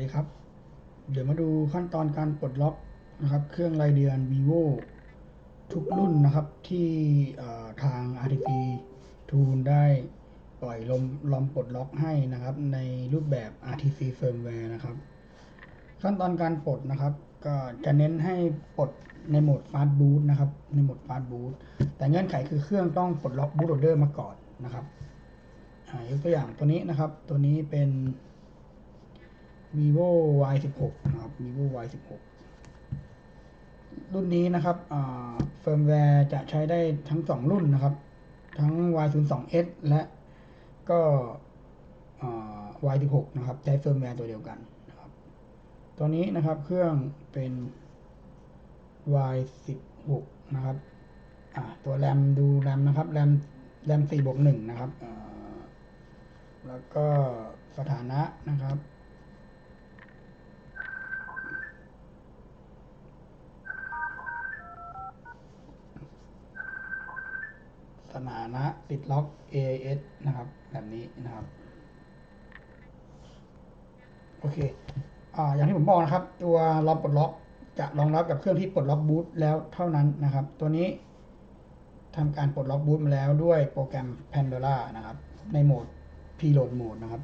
ดีครับ เดี๋ยวมาดูขั้นตอนการปลดล็อกนะครับ เครื่องรายเดือน vivo ทุกรุ่นนะครับที่ทาง RTP Tool ได้ปล่อยลมลอมปลดล็อกให้นะครับ ในรูปแบบ RTC firmware นะครับ ขั้นตอนการปลดนะครับ ก็จะเน้นให้ปลดในโหมด fast boot นะครับ ในโหมด fast boot แต่เงื่อนไขคือเครื่องต้องปลดล็อก bootloader มาก่อนนะครับยกตัวอย่างตัวนี้นะครับ ตัวนี้เป็น vivo y 1 6นะครับ vivo y 1 6รุ่นนี้นะครับเฟิร์มแวร์จะใช้ได้ทั้ง 2 รุ่นนะครับ ทั้ง y 0 2 s และก็ y 1 6นะครับ ใช้เฟิร์มแวร์ตัวเดียวกันนะครับตัวนี้นะครับเครื่องเป็น y 1 6นะครับตัวแรมดูแรมนะครับแรมแรม4บวก1นะครับแล้วก็สถานะนะครับ สถานะติดล็อก AIS นะครับ แบบนี้นะครับ โอเคอ่าอย่างที่ผมบอกนะครับ ตัวรอมปลดล็อกจะรองรับกับเครื่องที่ปลดล็อกบูตแล้วเท่านั้นนะครับ ตัวนี้ทำการปลดล็อกบูตมาแล้วด้วยโปรแกรม Pandora นะครับ ในโหมด Preload Mode นะครับ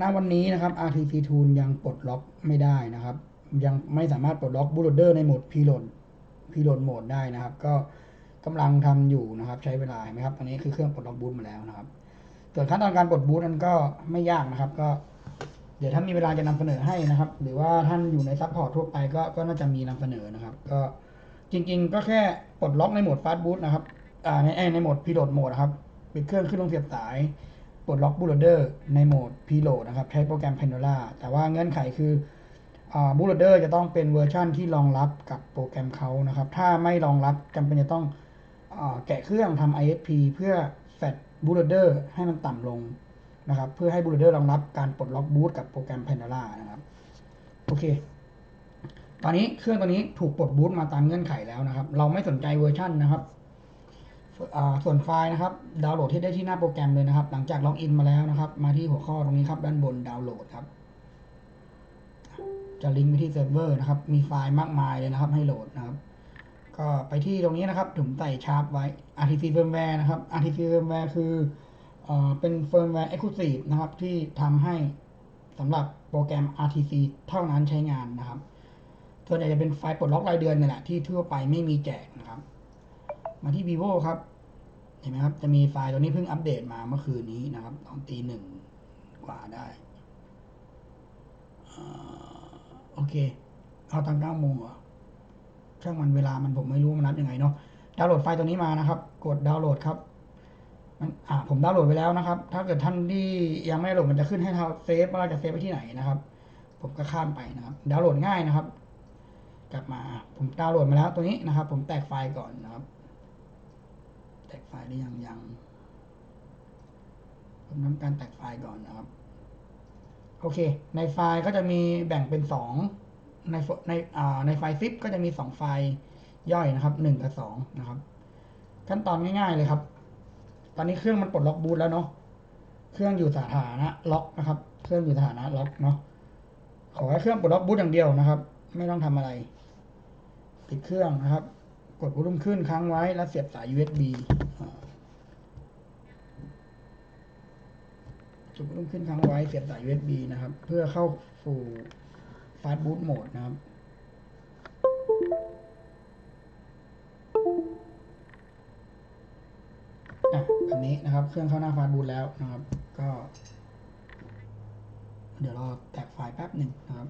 ณวันนี้นะครับ RTC Tool ยังปลดล็อกไม่ได้นะครับ ยังไม่สามารถปลดล็อก bootloader ในโหมด Preload Preload Mode ได้นะครับ ก็ กำลังทำอยู่นะครับ ใช้เวลาเห็นไหมครับ ตอนนี้คือเครื่องปลดล็อกบูตมาแล้วนะครับ ส่วนขั้นตอนการปลดบูตนั้นก็ไม่ยากนะครับ ก็ เดี๋ยวถ้ามีเวลาจะนำเสนอให้นะครับ หรือว่าท่านอยู่ในซัพพอร์ตทั่วไปก็ก็น่าจะมีนำเสนอนะครับ ก็จริง ๆ ก็แค่ปลดล็อกในโหมดฟาสต์บูตนะครับในเอ้ยในโหมดพีโหลดโหมดนะครับปิดเครื่องขึ้นลงเสียบสายปลดล็อกบูโหลเดอร์ในโหมดพีโหลดนะครับ ใช้โปรแกรม Pandora แต่ว่าเงื่อนไขคือบูโหลเดอร์จะต้องเป็นเวอร์ชั่นที่รองรับกับโปรแกรมเขานะครับ ถ้าไม่รองรับจำเป็นจะต้อง แกะเครื่องทำ ISP เพื่อแฟดบูตโหลเดอร์ให้มันต่ำลงนะครับ เพื่อให้บูตเดอร์รองรับการปลดล็อกบูตกับโปรแกรม Pandora นะครับ โอเค ตอนนี้เครื่องตัวนี้ถูกปลดบูตมาตามเงื่อนไขแล้วนะครับ เราไม่สนใจเวอร์ชันนะครับอ่าส่วนไฟล์นะครับ ดาวน์โหลดที่ได้ที่หน้าโปรแกรมเลยนะครับ หลังจากล็อกอินมาแล้วนะครับ มาที่หัวข้อตรงนี้ครับ ด้านบนดาวน์โหลดครับ จะลิงก์ไปที่เซิร์ฟเวอร์นะครับ มีไฟล์มากมายเลยนะครับ ให้โหลดนะครับ ก็ไปที่ตรงนี้นะครับผมใส่ชาร์ปไว้ RTC firmware นะครับ RTC firmware คือเอ่อเป็นเฟิร์มแวร์ Exclusive นะครับ ที่ทำให้สำหรับโปรแกรม RTC เท่านั้นใช้งานนะครับ ส่วนใหญ่จะเป็นไฟล์ปลดล็อกรายเดือนนี่แหละที่ทั่วไปไม่มีแจกนะครับ มาที่ vivo ครับ เห็นไหมครับ จะมีไฟล์ตัวนี้เพิ่งอัปเดตมาเมื่อคืนนี้นะครับตอนตีหนึ่งกว่าได้อ่าโอเค เอาตอนเก้าโมงเหรอ ช่างมันเวลามันผมไม่รู้มันนับยังไงเนาะดาวน์โหลดไฟล์ตัวนี้มานะครับ กดดาวน์โหลดครับมันอ่าผมดาวน์โหลดไปแล้วนะครับ ถ้าเกิดท่านที่ยังไม่ได้โหลดมันจะขึ้นให้เราเซฟว่าเราจะเซฟไว้ที่ไหนนะครับ ผมก็ข้ามไปนะครับ ดาวน์โหลดง่ายนะครับ กลับมาผมดาวน์โหลดมาแล้วตัวนี้นะครับ ผมแตกไฟล์ก่อนนะครับ แตกไฟล์ได้ยังยังผมทำการแตกไฟล์ก่อนนะครับ โอเค ในไฟล์ก็จะมีแบ่งเป็นสอง ในในในไฟล์ซิปก็จะมีสองไฟล์ย่อยนะครับหนึ่งกับสองนะครับ ขั้นตอนง่ายๆเลยครับ ตอนนี้เครื่องมันปลดล็อกบูตแล้วเนาะเครื่องอยู่สถานะล็อกนะครับ เครื่องอยู่สถานะล็อกเนาะขอให้เครื่องปลดล็อกบูตอย่างเดียวนะครับ ไม่ต้องทำอะไร ปิดเครื่องนะครับ กดวอลุ่มขึ้นค้างไว้แล้วเสียบสาย USB จุดวอลุ่มขึ้นค้างไว้เสียบสาย USB นะครับ เพื่อเข้าสู่ Fast Boot Mode นะครับ อะแบบนี้นะครับ เครื่องเข้าหน้าฟาสต์บูทแล้วนะครับ ก็ เดี๋ยวรอแตกไฟล์แป๊บหนึ่งนะครับ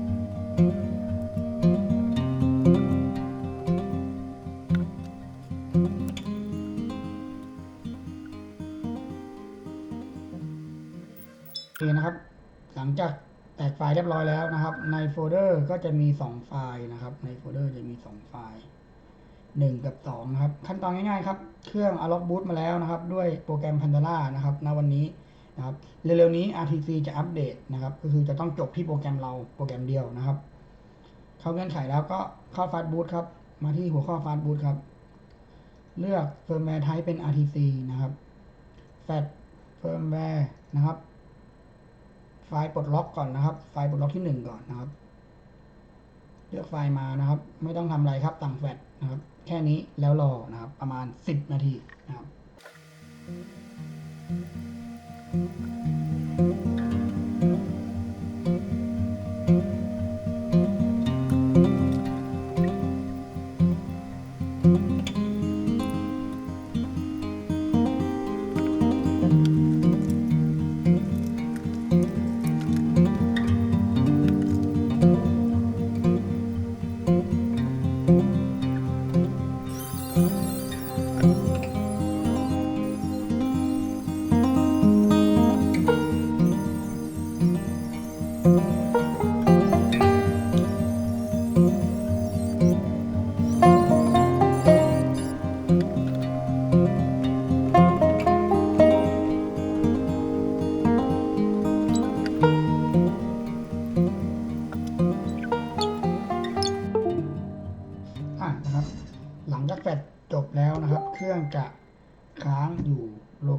โจะมี 2 ไฟล์นะครับ ในโฟลเดอร์จะมี 2 ไฟล์ 1 กับ2นะครับ ขั้นตอนง่ายๆครับ เครื่องเอาล็อกบูตมาแล้วนะครับ ด้วยโปรแกรม Pandora นะครับ ณ วันนี้นะครับ เร็วๆนี้ RTC จะอัปเดตนะครับ ก็คือจะต้องจบที่โปรแกรมเราโปรแกรมเดียวนะครับ เข้าเงื่อนไขแล้วก็เข้าฟาสต์บูตครับ มาที่หัวข้อฟาสต์บูตครับ เลือกเฟิร์มแวร์ไทป์เป็น RTC นะครับแฟดเฟิร์มแวร์นะครับ ไฟล์ปลดล็อกก่อนนะครับ ไฟล์ปลดล็อกที่หนึ่งก่อนนะครับ เลือกไฟล์มานะครับ ไม่ต้องทำอะไรครับตั้งแฟลชนะครับ แค่นี้แล้วรอนะครับ ประมาณ 10 นาทีนะครับอะ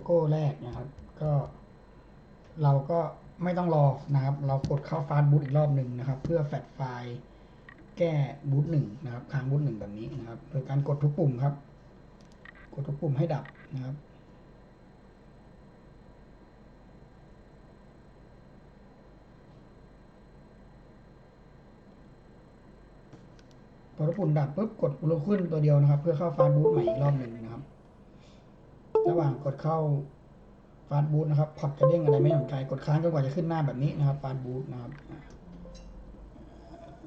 โก้แรกนะครับ ก็ เราก็ไม่ต้องรอนะครับ เรากดเข้าฟาสต์บูตอีกรอบหนึ่งนะครับ เพื่อแฟดไฟล์แก้บูตหนึ่งนะครับค้างบูตหนึ่งแบบนี้นะครับ โดยการกดทุกปุ่มครับ กดทุกปุ่มให้ดับนะครับพอทุกปุ่มดับปุ๊บกดลูกขึ้นตัวเดียวนะครับ เพื่อเข้าฟาสต์บูตใหม่อีกรอบหนึ่ง ระหว่างกดเข้าฟาสต์บูตนะครับพอร์ตจะเด้งอะไรไม่สนใจกดค้างจนกว่าจะขึ้นหน้าแบบนี้นะครับฟาสต์บูตนะครับ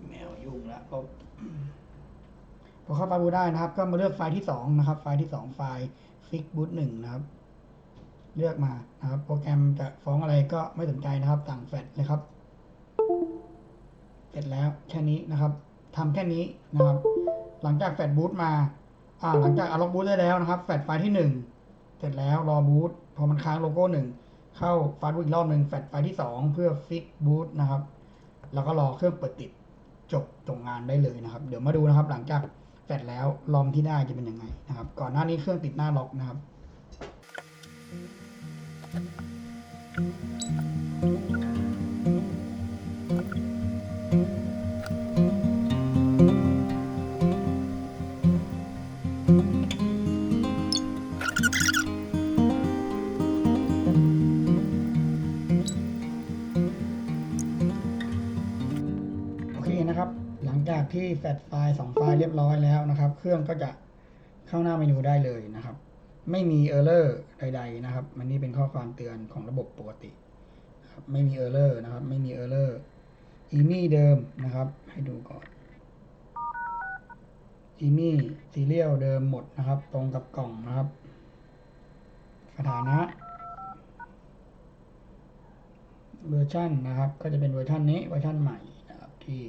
แมวยุ่งแล้วก็พอเข้าฟาสต์บูตได้นะครับ ก็มาเลือกไฟล์ที่สองนะครับ ไฟล์ที่สองไฟล์ฟิกบูตหนึ่งนะครับ เลือกมานะครับ โปรแกรมจะฟ้องอะไรก็ไม่สนใจนะครับสั่งแฟลชเลยครับ เสร็จแล้วแค่นี้นะครับทำแค่นี้นะครับ หลังจากแฟดบูตมา อ่า หลังจากอาล็อกบูตได้แล้วนะครับ แฟดไฟล์ที่หนึ่ง เสร็จแล้วรอบูตพอมันค้างโลโก้หนึ่งเข้าฟาสต์บูตอีกรอบหนึ่งแฟดไฟที่สองเพื่อฟิกบูตนะครับ แล้วก็รอเครื่องเปิดติดจบตรงงานได้เลยนะครับ เดี๋ยวมาดูนะครับ หลังจากแฟดแล้วลอมที่ได้จะเป็นยังไงนะครับ ก่อนหน้านี้เครื่องติดหน้าล็อกนะครับโอ หลังจากที่แฟดไฟล์สองไฟล์เรียบร้อยแล้วนะครับ เครื่องก็จะเข้าหน้าเมนูได้เลยนะครับ ไม่มีเออร์เลอร์ใด ๆ นะครับ มันนี่เป็นข้อความเตือนของระบบปกติครับไม่มีเออร์เลอร์นะครับ ไม่มีเออร์เลอร์อีมี่เดิมนะครับ ให้ดูก่อนอีมี่ซีเรียลเดิมหมดนะครับ ตรงกับกล่องนะครับสถานะเวอร์ชันนะครับ ก็จะเป็นเวอร์ชันนี้เวอร์ชันใหม่นะครับที่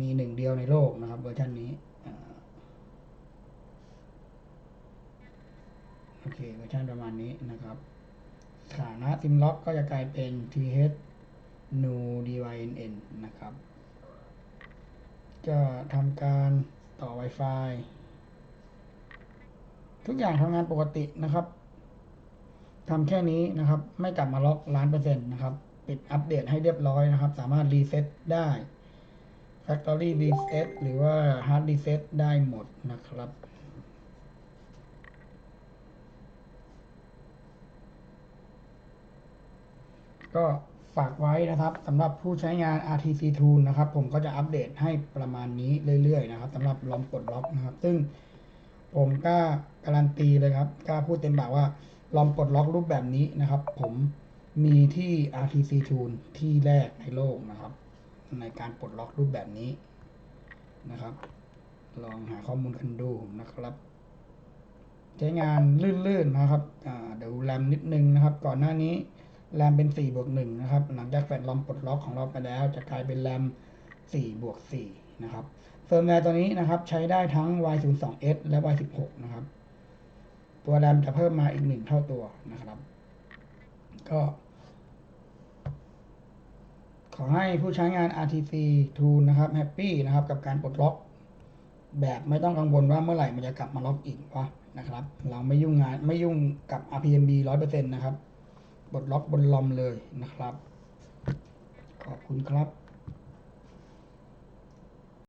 มีหนึ่งเดียวในโลกนะครับเวอร์ชันนี้โอเคเวอร์ชันประมาณนี้นะครับสถานะซิมล็อกก็จะกลายเป็น th new dyn นะครับ จะทำการต่อ Wi-Fi ทุกอย่างทำงานปกตินะครับทำแค่นี้นะครับ ไม่กลับมาล็อกล้านเปอร์เซ็นต์นะครับ ปิดอัปเดตให้เรียบร้อยนะครับ สามารถรีเซ็ตได้ Factory Reset หรือว่า Hard Reset ได้หมดนะครับก็ฝากไว้นะครับสำหรับผู้ใช้งาน RTC Tool นะครับ ผมก็จะอัปเดตให้ประมาณนี้เรื่อยๆนะครับสำหรับลอมปลดล็อกนะครับ ซึ่งผมกล้าการันตีเลยครับกล้าพูดเต็มปากว่าลอมปลดล็อกรูปแบบนี้นะครับ ผมมีที่ RTC Tool ที่แรกในโลกนะครับ ในการปลดล็อกรูปแบบนี้นะครับ ลองหาข้อมูลกันดูนะครับ ใช้งานลื่นๆนะครับเดี๋ยวแรมนิดนึงนะครับ ก่อนหน้านี้แรมเป็น4บวก1นะครับ หลังจากแฟลชลอมปลดล็อกของเราไปแล้ว จะกลายเป็นแรม4บวก4นะครับเฟิร์มแวร์ตัวนี้นะครับใช้ได้ทั้ง Y02S และ Y16 นะครับ ตัวแรมจะเพิ่มมาอีกหนึ่งเท่าตัวนะครับ ก็ ขอให้ผู้ใช้งาน RTC Tool นะครับแฮปปี้นะครับกับการปลดล็อก แบบไม่ต้องกังวลว่าเมื่อไหร่มันจะกลับมาล็อกอีกวะนะครับ เราไม่ยุ่งงานไม่ยุ่งกับ RPMB ร้อยเปอร์เซ็นต์นะครับปลดล็อกบนลอมเลยนะครับ ขอบคุณครับ